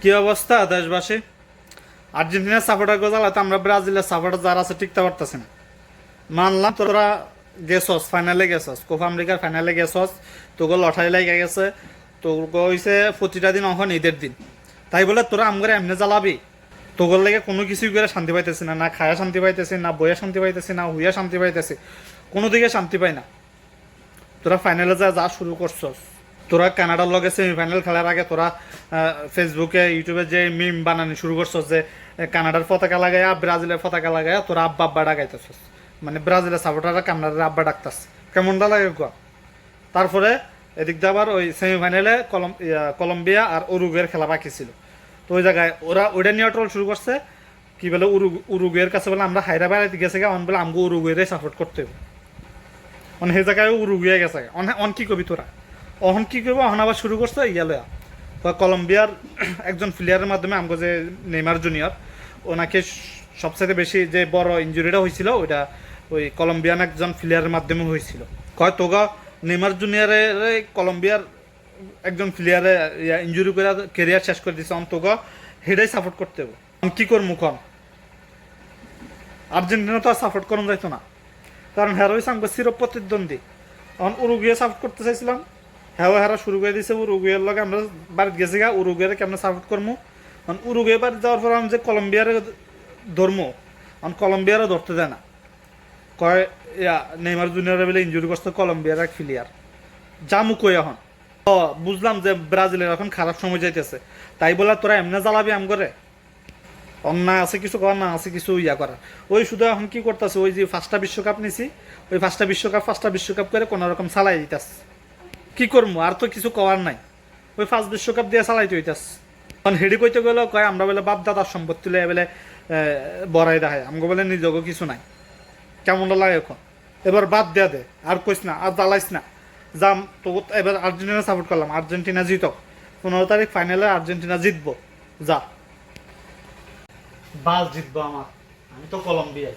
কি অবস্থা দেশবাসী? আর্জেন্টিনার সাপোর্টার গোজালাতে আমরা ব্রাজিলের সাপোর্টার যারা আছে, টিকতে পারতেছি না মানলাম, তোরা গেছস ফাইনালে গেছস কোপা আমেরিকার ফাইনালে গেছস তোকে লটারি লাগে গেছে তোকে হইছে প্রতিটা দিন অহন ঈদের দিন। তাই বলে তোরা আমগরে এমনি জ্বালাবি? তোগর লেগে কোনো কিছুই করে শান্তি পাইতেছি না না খায়া শান্তি পাইতেছি, না বইয়া শান্তি পাইতেছি, না হুইয়া শান্তি পাইতেছি, কোনো দিকে শান্তি পাই না। তোরা ফাইনালে যা যা শুরু করছস। তোরা কানাডার লগে সেমিফাইনাল খেলার আগে তোরা ফেসবুকে ইউটিউবে যে মিম বানানি শুরু করছস যে কানাডার পতাকা লাগাইয়া, ব্রাজিলের পতাকা লাগাইয়া তোরা আব্বা আব্বা ডাকাইতেছস। মানে ব্রাজিলের সাপোর্টাররা কানাডার আব্বা ডাকতাস কেমনটা লাগে গো তারপরে এদিক দিয়ে আবার ওই সেমিফাইনালে কলম কলম্বিয়া আর উরুগুয়ের খেলা বাকি ছিল। তো ওই জায়গায় ওরা ওইটা নিয়ে ট্রল শুরু করছে। কি বলে, উরু, উরুগুয়ের কাছে বলে, আমরা হায়দ্রাবাদ গেছে গা, অন বলে আমগো উরুগুয়েরে সাপোর্ট করতে হবে। অন সেই জায়গায় উরুগুয়ে গেছে অন অন কি কবি তোরা? অহন কি করব অহন আবার শুরু করছে ইয়ালে তো কলম্বিয়ার একজন প্লেয়ারের মাধ্যমে আমগো যে নেইমার জুনিয়র, ওনাকে সবচেয়ে বেশি যে বড় ইঞ্জুরিটা হয়েছিল ওইটা ওই কলম্বিয়ান একজন প্লেয়ারের মাধ্যমে হয়েছিল কয়, তোগা নেইমার জুনিয়রের কলম্বিয়ার একজন প্লেয়ারে ইঞ্জুরি করে কেরিয়ার শেষ করে দিছে অন্তগ হেডাই সাপোর্ট করতে হবে কি করব কম আর্জেন্টিনা তো আর সাপোর্ট করুন যাইতো না। কারণ হ্যারো হয়েছে আমাকে চির প্রতিদ্বন্দ্বী। এখন উরুগুয়ে সাপোর্ট করতে চাইছিলাম। হ্যাঁ হ্যাঁ শুরু করে দিয়েছে উরুগুয়ের লগে। আমরা বাড়িতে গেছি গা, উরুগুয়ের কেমন সাপোর্ট করব কারণ উরুগুয়ে বাড়ি যাওয়ার পর আমি যে কলম্বিয়ার ধর্ম এখন কলম্বিয়ারও ধরতে দেয় না। কয়, ইয়া, নেইমার জুনিয়র বলে ইঞ্জুরি করছে কলম্বিয়ার এক প্লেয়ার জামু কই এখন? ও, বুঝলাম যে ব্রাজিলের এখন খারাপ সময় যাইতেছে। তাই বলে তোরা এমনি জ্বালাবি আম করে? অন্যায় আছে কিছু করার না আছে কিছু ইয়া করার। ওই শুধু এখন কি করতেছে? ওই যে ফার্স্টটা বিশ্বকাপ নিছি, ওই ফার্স্টটা বিশ্বকাপ ফার্স্টটা বিশ্বকাপ করে কোনো রকম চালাই দিতেছে। কি করব আর তো কিছু করার নাই। ওই ফার্স্ট বিশ্বকাপ দিয়ে চালাইতে হইতাস কারণ হেডি কইতে গেলেও কয়, আমরা বলে বাপ দাদার সম্পত্তি লয়ে বলে বড়াই দেখায় আমাকে বলে নিজেকে কিছু নাই। কেমন লাগে এখন? এবার বাদ দেয়া দে, আর কইস না, আর জ্বালাইস না। যাম তো এবার আর্জেন্টিনা সাপোর্ট করলাম। আর্জেন্টিনা জিতক। পনেরো তারিখ ফাইনালে আর্জেন্টিনা জিতবো। যা। বাস জিতবো আমার। আমি তো কলম্বিয়ায়।